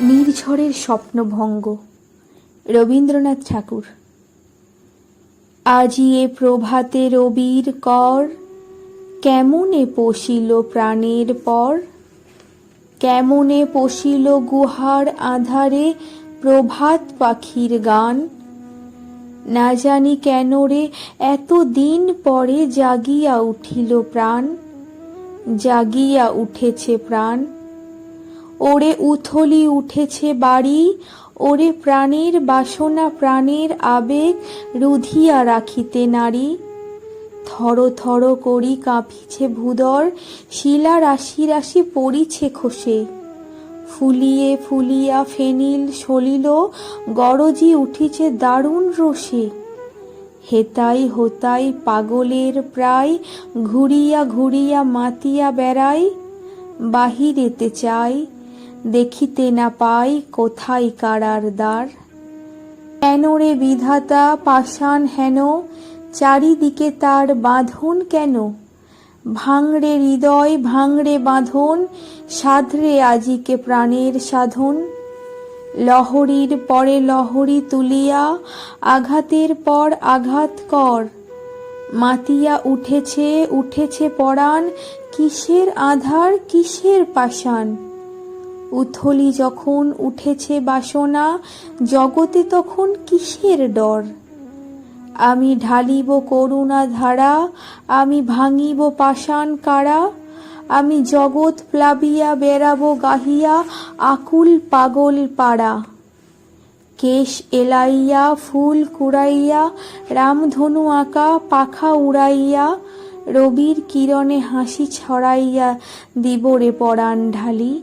নির্ঝরের স্বপ্নভঙ্গ। রবীন্দ্রনাথ ঠাকুর। আজি এ প্রভাতে রবির কর, কেমনে পশিল প্রাণের পর? কেমনে পশিল গুহার আধারে প্রভাত পাখির গান? না জানি কেন রে এত দিন পরে জাগিয়া উঠিল প্রাণ, জাগিয়া উঠেছে প্রাণ। ওরে উথলি উঠেছে বাড়ি, ওরে প্রাণের বাসনা প্রাণের আবেগ রুধিয়া রাখিতে নারী। থর থর করি কাঁপিছে ভূদর, শিলা রাশি রাশি পড়িছে খসে। ফুলিয়ে ফুলিয়া ফেনিল সলিল, গরজি উঠিছে দারুণ রোষে হেতাই হোতাই পাগলের প্রায়, ঘুরিয়া ঘুরিয়া মাতিয়া বেড়াই, বাহিরেতে চাই দেখিতে না পাই কোথায় কারার দ্বার। কেন রে বিধাতা পাষাণ হেন? চারিদিকে তার বাঁধন কেন? ভাঙড়ে হৃদয়, ভাঙড়ে বাঁধন, সাধরে আজিকে প্রাণের সাধন। লহরীর পরে লহরী তুলিয়া, আঘাতের পর আঘাত কর। মাতিয়া উঠেছে উঠেছে পরাণ, কিসের আধার, কিসের পাষাণ? উথলি যখন উঠেছে বাসনা, জগতে তখন কিসের ডর? আমি ঢালিব করুণা ধারা, আমি ভাঙিব পাষাণ কারা, আমি জগৎ প্লাবিয়া বেড়াবো গাহিয়া আকুল পাগল পাড়া। কেশ এলাইয়া, ফুল কুড়াইয়া, রামধনু আঁকা, পাখা উড়াইয়া, রবির কিরণে হাসি ছড়াইয়া দিবরে পরাণ ঢালি।